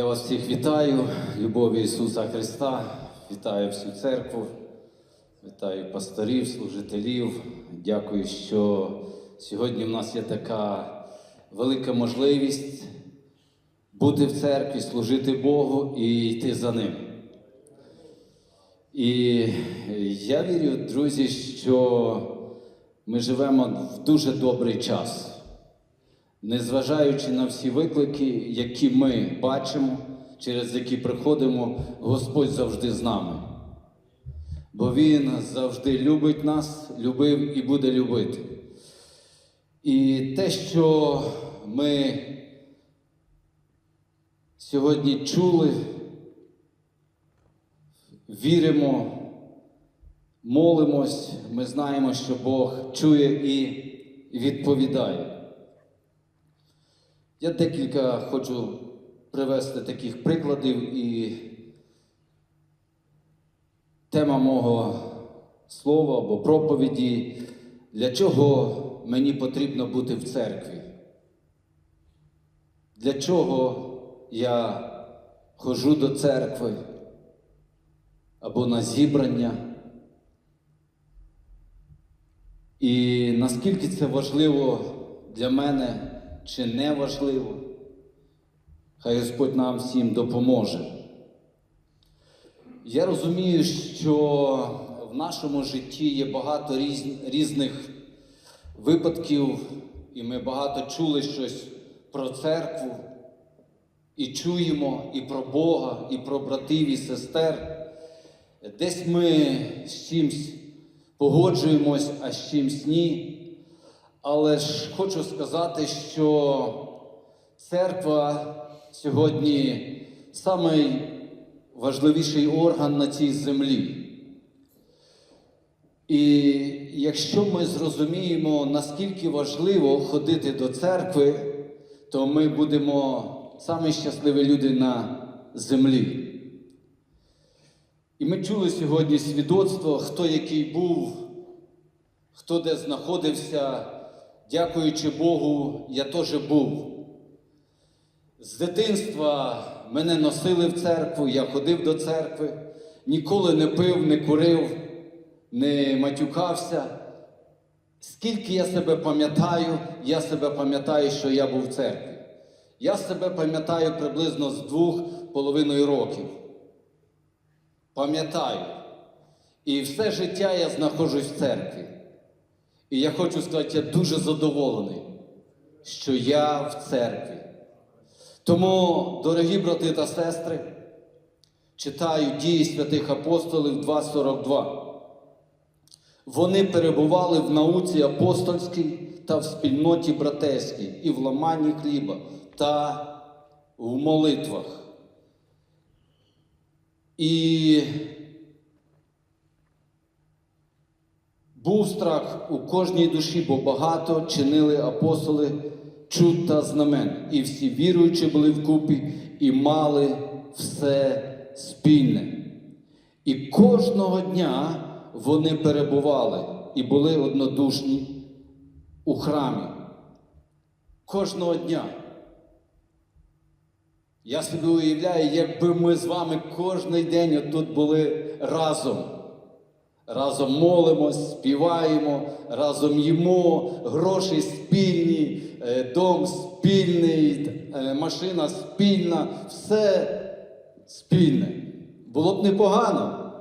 Я вас всіх вітаю, любові Ісуса Христа, вітаю всю церкву, вітаю пасторів, служителів. Дякую, що сьогодні в нас є така велика можливість бути в церкві, служити Богу і йти за Ним. І я вірю, друзі, що ми живемо в дуже добрий час. Незважаючи на всі виклики, які ми бачимо, через які приходимо, Господь завжди з нами. Бо Він завжди любить нас, любив і буде любити. І те, що ми сьогодні чули, віримо, молимось, ми знаємо, що Бог чує і відповідає. Я декілька хочу привести таких прикладів, і тема мого слова або проповіді, для чого мені потрібно бути в церкві? Для чого я ходжу до церкви або на зібрання? І наскільки це важливо для мене чи не важливо, хай Господь нам всім допоможе. Я розумію, що в нашому житті є багато різних випадків, і ми багато чули щось про церкву, і чуємо і про Бога, і про братів і сестер. Десь ми з чимсь погоджуємось, а з чимсь ні. Але ж хочу сказати, що церква сьогодні самий важливіший орган на цій землі. І якщо ми зрозуміємо, наскільки важливо ходити до церкви, то ми будемо самі щасливі люди на землі. І ми чули сьогодні свідоцтво, хто який був, хто де знаходився. Дякуючи Богу, я теж був. З дитинства мене носили в церкву, я ходив до церкви, ніколи не пив, не курив, не матюкався. Скільки я себе пам'ятаю, я себе пам'ятаю, що я був в церкві. Я себе пам'ятаю приблизно з двох половиною років. Пам'ятаю. І все життя я знаходжусь в церкві. І я хочу сказати, я дуже задоволений, що я в церкві. Тому, дорогі брати та сестри, читаю дії святих апостолів 2.42. Вони перебували в науці апостольській та в спільноті братерській, і в ламанні хліба та в молитвах. І Був страх у кожній душі, бо багато чинили апостоли чуд та знамен. І всі віруючі були вкупі і мали все спільне. І кожного дня вони перебували і були однодушні у храмі. Кожного дня. Я собі уявляю, якби ми з вами кожен день тут були разом. Разом молимось, співаємо, разом їмо, гроші спільні, е, дом спільний, е, машина спільна, все спільне. Було б непогано.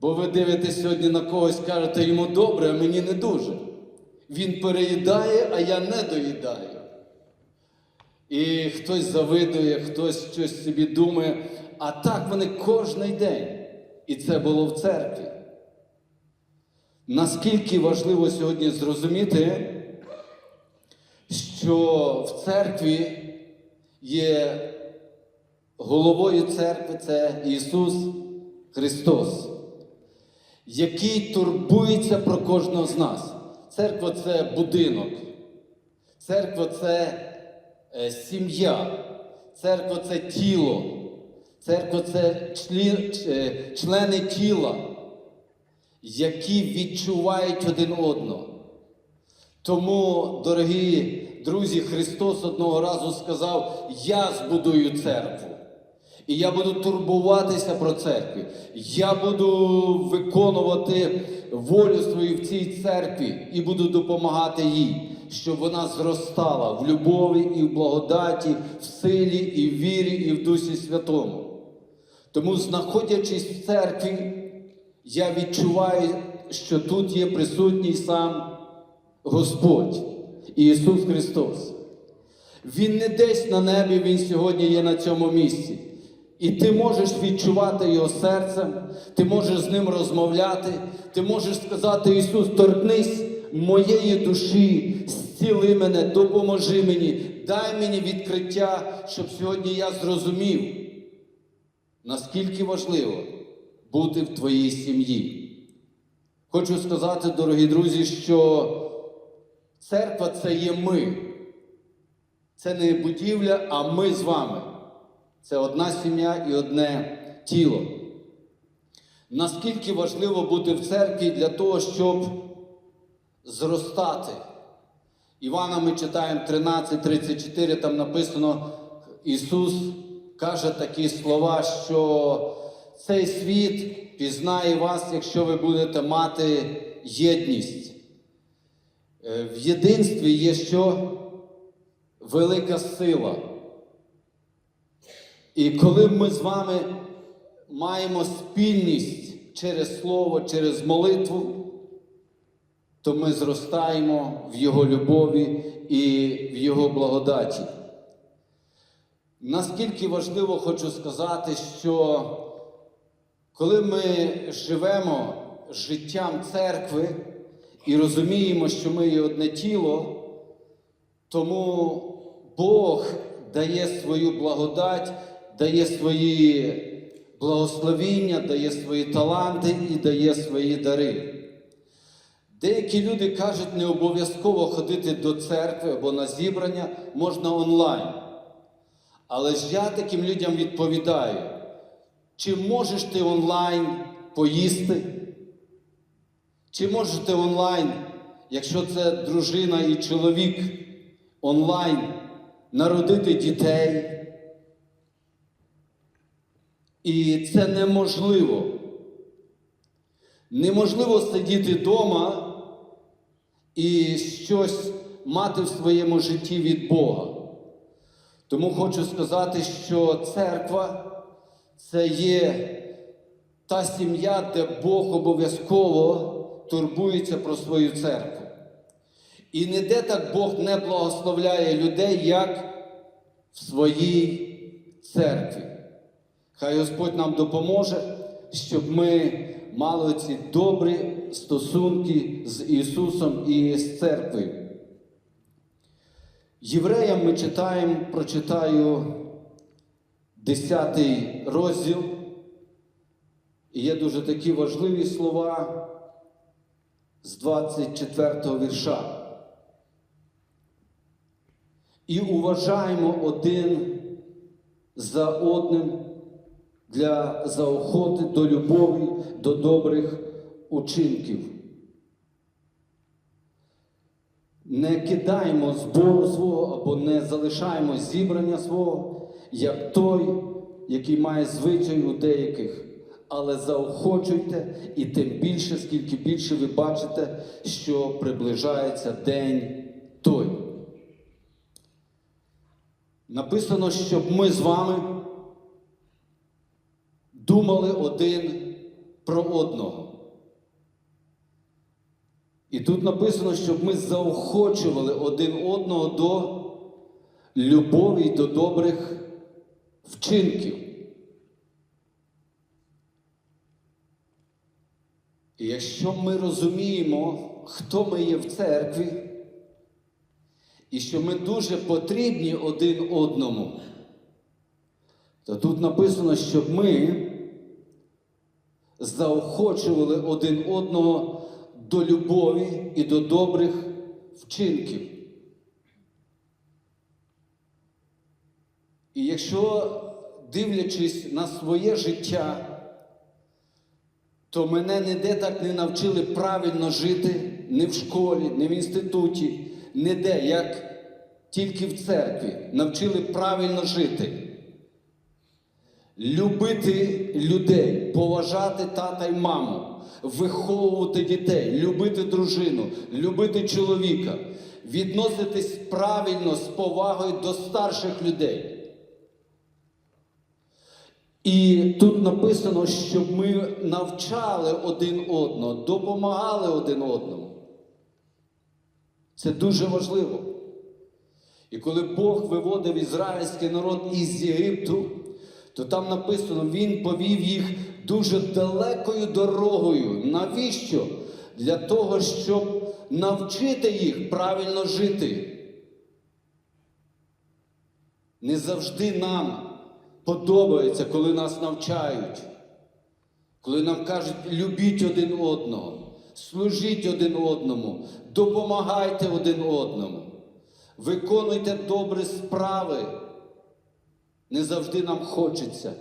Бо ви дивитесь сьогодні на когось, кажете йому добре, а мені не дуже. Він переїдає, а я не доїдаю. І хтось завидує, хтось щось собі думає, а так вони кожен день. І це було в церкві. Наскільки важливо сьогодні зрозуміти, що в церкві є головою церкви це Ісус Христос, який турбується про кожного з нас. Церква це будинок, церква це е, сім'я, церква це тіло. Церква це е, члени тіла, які відчувають один одного. Тому, дорогі друзі, Христос одного разу сказав: Я збудую церкву. І я буду турбуватися про церкві. Я буду виконувати волю свою в цій церкві і буду допомагати їй, щоб вона зростала в любові і в благодаті, в силі, і в вірі, і в Дусі Святому. Тому, знаходячись в церкві, я відчуваю, що тут є присутній сам Господь Ісус Христос. Він не десь на небі, Він сьогодні є на цьому місці. І ти можеш відчувати його серцем, ти можеш з ним розмовляти, ти можеш сказати, Ісус, торкнись моєї душі, зціли мене, допоможи мені, дай мені відкриття, щоб сьогодні я зрозумів, наскільки важливо бути в твоїй сім'ї. Хочу сказати, дорогі друзі, що церква це є ми. Це не будівля, а ми з вами. Це одна сім'я і одне тіло. Наскільки важливо бути в церкві для того, щоб зростати. Івана ми читаємо 13.34, там написано, Ісус каже такі слова, що цей світ пізнає вас, якщо ви будете мати єдність. Е, В єдинстві є що? Велика сила. І коли ми з вами маємо спільність через слово, через молитву, то ми зростаємо в Його любові і в Його благодаті. Наскільки важливо хочу сказати, що коли ми живемо життям церкви і розуміємо, що ми є одне тіло, тому Бог дає свою благодать, дає свої благословіння, дає свої таланти і дає свої дари. Деякі люди кажуть, не обов'язково ходити до церкви або на зібрання можна онлайн. Але ж я таким людям відповідаю, чи можеш ти онлайн поїсти? Чи можеш ти онлайн, якщо це дружина і чоловік онлайн, народити дітей? І це неможливо. Неможливо сидіти вдома і щось мати в своєму житті від Бога. Тому хочу сказати, що церква це є та сім'я, де Бог обов'язково турбується про свою церкву. І ніде так Бог не благословляє людей, як в своїй церкві. Хай Господь нам допоможе, щоб ми мали ці добрі стосунки з Ісусом і з церквою. Євреям ми читаємо, прочитаю 10 розділ. І є дуже такі важливі слова з 24 го вірша. І уважаємо один за одним для заохоти до любові, до добрих учинків. Не кидаємо збору свого або не залишаємо зібрання свого, як той, який має звичай у деяких, але заохочуйте і тим більше, скільки більше ви бачите, що приближається день той. Написано, щоб ми з вами думали один про одного. І тут написано, щоб ми заохочували один одного до любові і до добрих вчинків. І якщо ми розуміємо, хто ми є в церкві, і що ми дуже потрібні один одному, то тут написано, щоб ми заохочували один одного до любові і до добрих вчинків. І якщо, дивлячись на своє життя, то мене ніде так не навчили правильно жити ні в школі, ні в інституті, ніде, як тільки в церкві навчили правильно жити, любити людей, поважати тата й маму, виховувати дітей, любити дружину, любити чоловіка, відноситись правильно з повагою до старших людей. І тут написано, щоб ми навчали один одного, допомагали один одному. Це дуже важливо. І коли Бог виводив ізраїльський народ із Єгипту, то там написано, Він повів їх дуже далекою дорогою. Навіщо? Для того, щоб навчити їх правильно жити. Не завжди нам подобається, коли нас навчають, коли нам кажуть, любіть один одного, служіть один одному, допомагайте один одному, виконуйте добрі справи. Не завжди нам хочеться.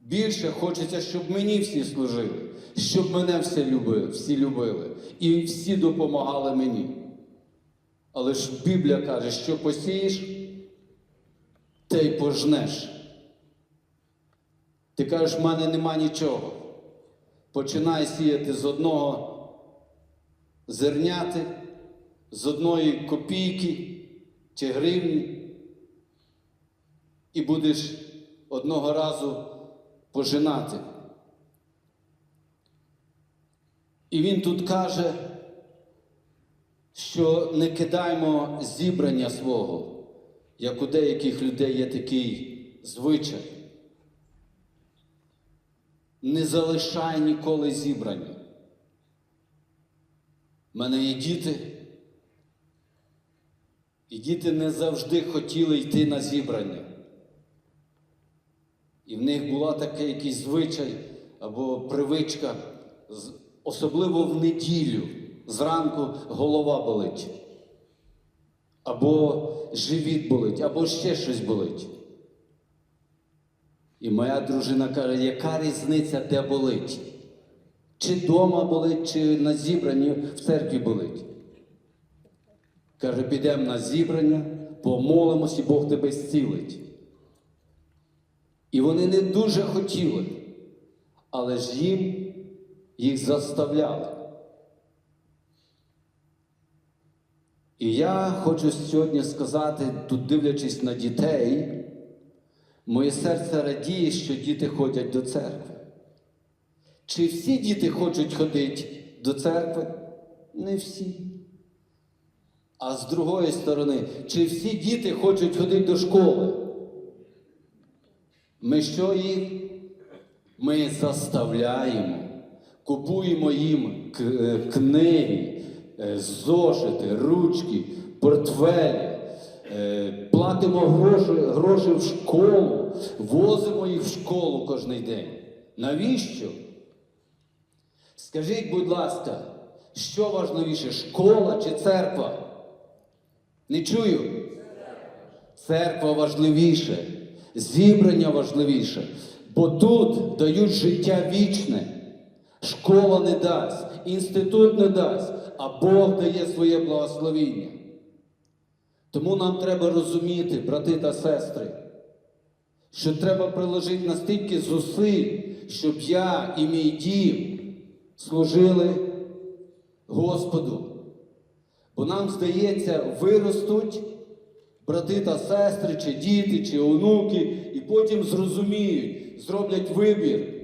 Більше хочеться, щоб мені всі служили, щоб мене всі любили, всі любили і всі допомагали мені. Але ж Біблія каже, що посієш, те й пожнеш. Ти кажеш, в мене нема нічого. Починай сіяти з одного зерняти, з одної копійки чи гривні, і будеш одного разу пожинати. І він тут каже, що не кидаємо зібрання свого, як у деяких людей є такий звичай. Не залишай ніколи зібрання. У мене є діти, і діти не завжди хотіли йти на зібрання. І в них була такий якийсь звичай або привичка, особливо в неділю, зранку голова болить, або живіт болить, або ще щось болить. І моя дружина каже, яка різниця, де болить? Чи вдома болить, чи на зібранні в церкві болить? Каже, підемо на зібрання, помолимось, і Бог тебе зцілить. І вони не дуже хотіли, але ж їм їх заставляли. І я хочу сьогодні сказати, тут дивлячись на дітей, моє серце радіє, що діти ходять до церкви. Чи всі діти хочуть ходити до церкви? Не всі. А з другої сторони, чи всі діти хочуть ходити до школи? Ми що їх? Ми заставляємо, купуємо їм е, книги, е, зошити, ручки, портфелі, е, платимо гроші, гроші в школу, возимо їх в школу кожен день. Навіщо? Скажіть, будь ласка, що важливіше, школа чи церква? Не чую. Церква важливіше, зібрання важливіше, бо тут дають життя вічне. Школа не дасть, інститут не дасть, а Бог дає своє благословіння. Тому нам треба розуміти, брати та сестри, що треба приложити настільки зусиль, щоб я і мій дім служили Господу. Бо нам здається, виростуть брати та сестри, чи діти, чи онуки, і потім зрозуміють, зроблять вибір.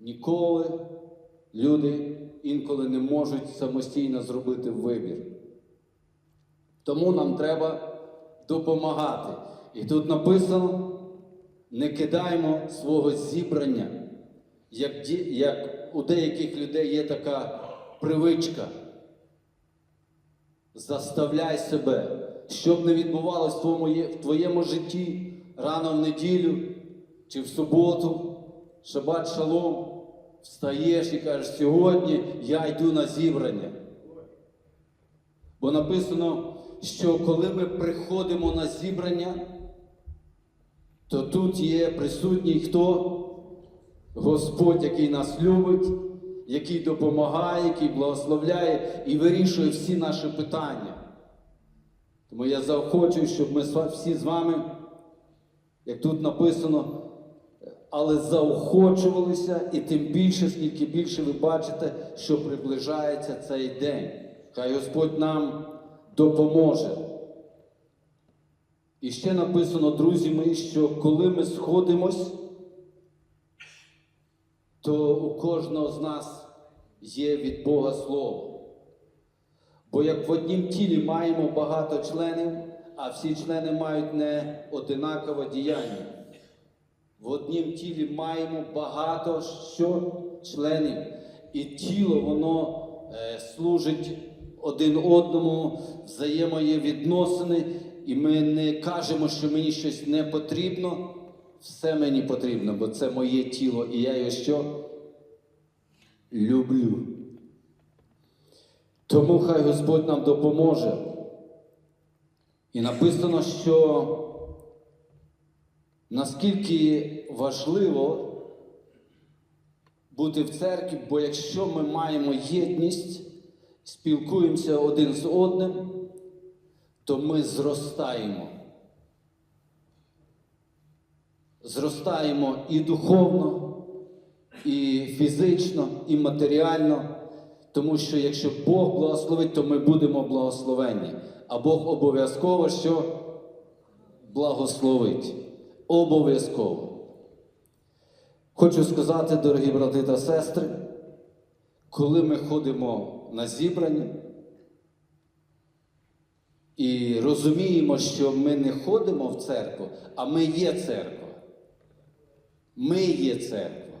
Ніколи люди інколи не можуть самостійно зробити вибір. Тому нам треба допомагати. І тут написано: не кидаймо свого зібрання. Як, як у деяких людей є така привичка. Заставляй себе, щоб не відбувалось в твоєму, в твоєму житті рано в неділю чи в суботу, шабат шалом, встаєш і кажеш, сьогодні я йду на зібрання. Бо написано, що коли ми приходимо на зібрання, то тут є присутній хто? Господь, який нас любить, який допомагає, який благословляє і вирішує всі наші питання. Тому я заохочую, щоб ми всі з вами, як тут написано, але заохочувалися, і тим більше, скільки більше ви бачите, що приближається цей день. Хай Господь нам допоможе. І ще написано, друзі мої, що коли ми сходимось, то у кожного з нас є від Бога Слово. Бо як в однім тілі маємо багато членів, а всі члени мають не одинакове діяння. В однім тілі маємо багато що членів, і тіло воно е, служить один одному, взаємоє відносини, і ми не кажемо, що мені щось не потрібно. Все мені потрібно, бо це моє тіло, і я його що? Люблю. Тому хай Господь нам допоможе. І написано, що наскільки важливо бути в церкві, бо якщо ми маємо єдність, спілкуємося один з одним, то ми зростаємо. Зростаємо і духовно, і фізично, і матеріально. Тому що якщо Бог благословить, то ми будемо благословені. А Бог обов'язково що благословить. Обов'язково. Хочу сказати, дорогі брати та сестри, коли ми ходимо на зібрання і розуміємо, що ми не ходимо в церкву, а ми є церква. Ми є церква.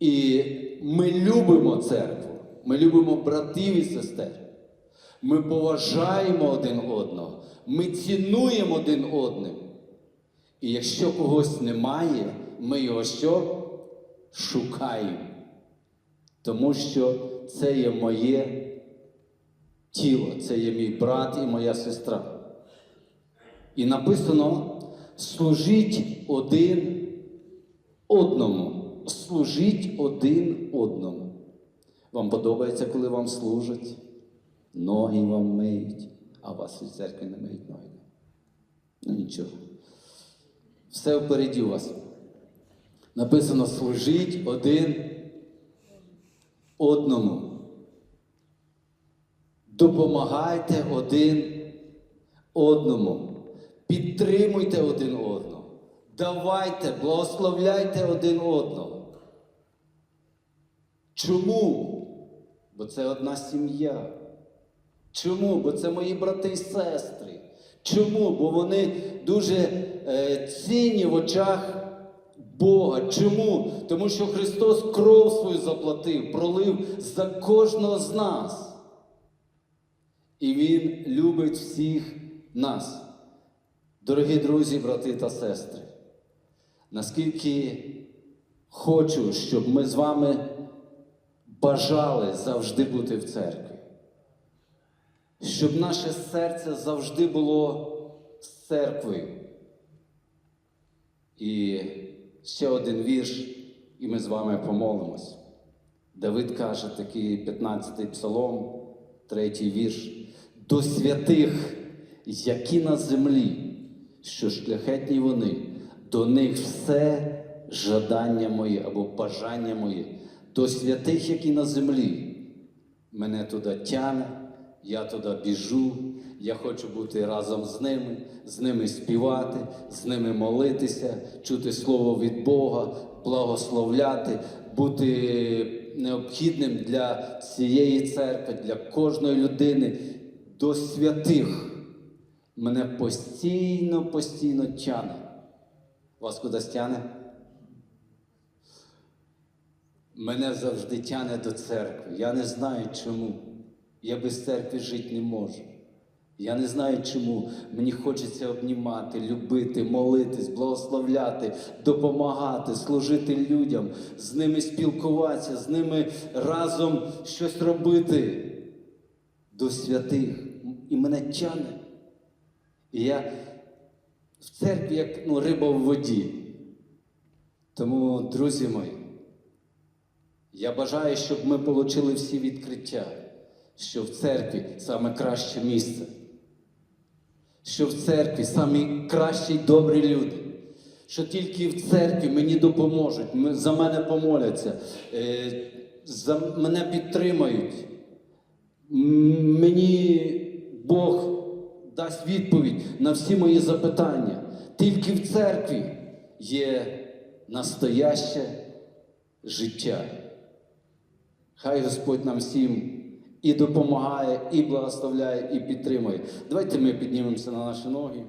І ми любимо церкву, ми любимо братів і сестер. Ми поважаємо один одного, ми цінуємо один одним. І якщо когось немає, ми його що? Шукаємо. Тому що це є моє тіло, це є мій брат і моя сестра. І написано: служіть один одному. Служіть один одному. Вам подобається, коли вам служать? Ноги вам миють, а вас від церкви не миють ноги. Ну нічого. Все впереді у вас. Написано: служіть один одному. Допомагайте один одному. Підтримуйте один одного. Давайте, благословляйте один одного. Чому? Бо це одна сім'я. Чому? Бо це мої брати і сестри. Чому? Бо вони дуже е, цінні в очах Бога. Чому? Тому що Христос кров свою заплатив, пролив за кожного з нас. І Він любить всіх нас. Дорогі друзі, брати та сестри, наскільки хочу, щоб ми з вами бажали завжди бути в церкві, щоб наше серце завжди було з церквою. І ще один вірш, і ми з вами помолимось. Давид каже такий 15-й псалом, третій вірш. До святих, які на землі, що шляхетні вони, до них все жадання моє або бажання моє, до святих, які на землі. Мене туди тяне, я туди біжу, я хочу бути разом з ними, з ними співати, з ними молитися, чути слово від Бога, благословляти, бути необхідним для цієї церкви, для кожної людини, до святих. Мене постійно, постійно тяне. Вас кудись тяне? Мене завжди тяне до церкви. Я не знаю чому. Я без церкви жити не можу. Я не знаю чому. Мені хочеться обнімати, любити, молитись, благословляти, допомагати, служити людям, з ними спілкуватися, з ними разом щось робити до святих. І мене тяне. І я в церкві, як ну, риба в воді. Тому, друзі мої, Я бажаю, щоб ми отримали всі відкриття, що в церкві саме краще місце, що в церкві самі кращі й добрі люди, що тільки в церкві мені допоможуть, за мене помоляться, е, за мене підтримають. Мені Бог дасть відповідь на всі мої запитання. Тільки в церкві є настояще життя. Хай Господь нам всім і допомагає, і благословляє, і підтримує. Давайте ми піднімемося на наші ноги.